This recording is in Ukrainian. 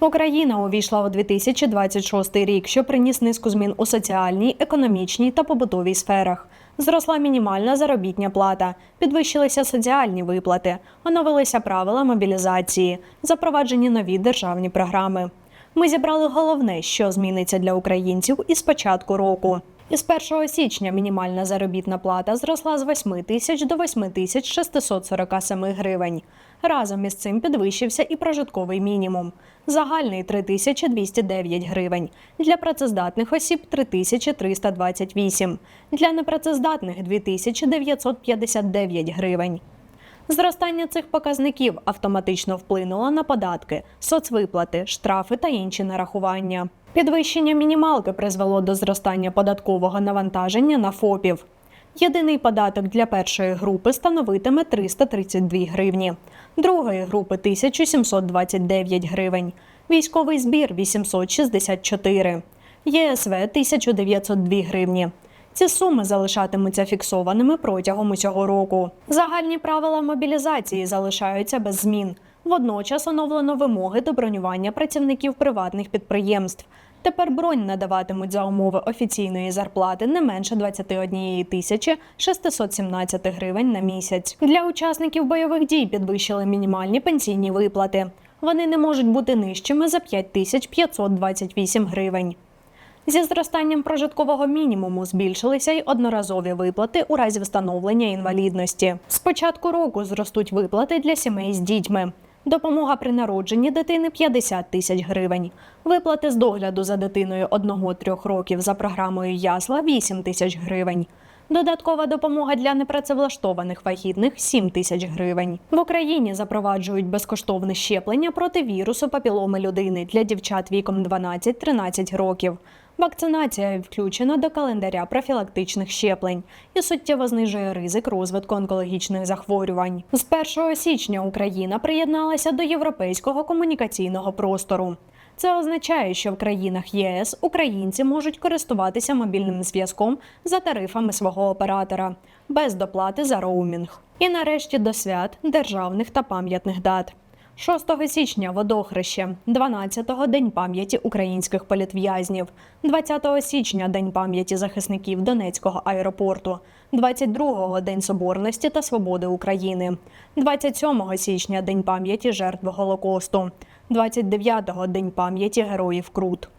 Україна увійшла у 2026 рік, що приніс низку змін у соціальній, економічній та побутовій сферах. Зросла мінімальна заробітня плата, підвищилися соціальні виплати, оновилися правила мобілізації, запроваджені нові державні програми. Ми зібрали головне, що зміниться для українців із початку року. Із 1 січня мінімальна заробітна плата зросла з 8 тисяч до 8 тисяч 647 гривень. Разом із цим підвищився і прожитковий мінімум. Загальний 3209 гривень. Для працездатних осіб 3328. Для непрацездатних 2959 гривень. Зростання цих показників автоматично вплинуло на податки, соцвиплати, штрафи та інші нарахування. Підвищення мінімалки призвело до зростання податкового навантаження на ФОПів. Єдиний податок для першої групи становитиме 332 гривні, другої групи 1729 гривень, військовий збір 864, ЄСВ 1902 гривні. Ці суми залишатимуться фіксованими протягом усього року. Загальні правила мобілізації залишаються без змін. Водночас оновлено вимоги до бронювання працівників приватних підприємств. Тепер бронь надаватимуть за умови офіційної зарплати не менше 21 тисячі 617 гривень на місяць. Для учасників бойових дій підвищили мінімальні пенсійні виплати. Вони не можуть бути нижчими за 5528 гривень. Зі зростанням прожиткового мінімуму збільшилися й одноразові виплати у разі встановлення інвалідності. З початку року зростуть виплати для сімей з дітьми. Допомога при народженні дитини 50 тисяч гривень. Виплати з догляду за дитиною 1-3 років за програмою Ясла 8 тисяч гривень. Додаткова допомога для непрацевлаштованих вагітних 7 тисяч гривень. В Україні запроваджують безкоштовне щеплення проти вірусу папіломи людини для дівчат віком 12-13 років. Вакцинація включена до календаря профілактичних щеплень і суттєво знижує ризик розвитку онкологічних захворювань. З 1 січня Україна приєдналася до європейського комунікаційного простору. Це означає, що в країнах ЄС українці можуть користуватися мобільним зв'язком за тарифами свого оператора без доплати за роумінг. І нарешті до свят державних та пам'ятних дат. 6 січня водохреще, 12-го День пам'яті українських політв'язнів, 20 січня День пам'яті захисників Донецького аеропорту, 22-го День Соборності та Свободи України, 27 січня День пам'яті жертв Голокосту, 29-го День пам'яті героїв Крут.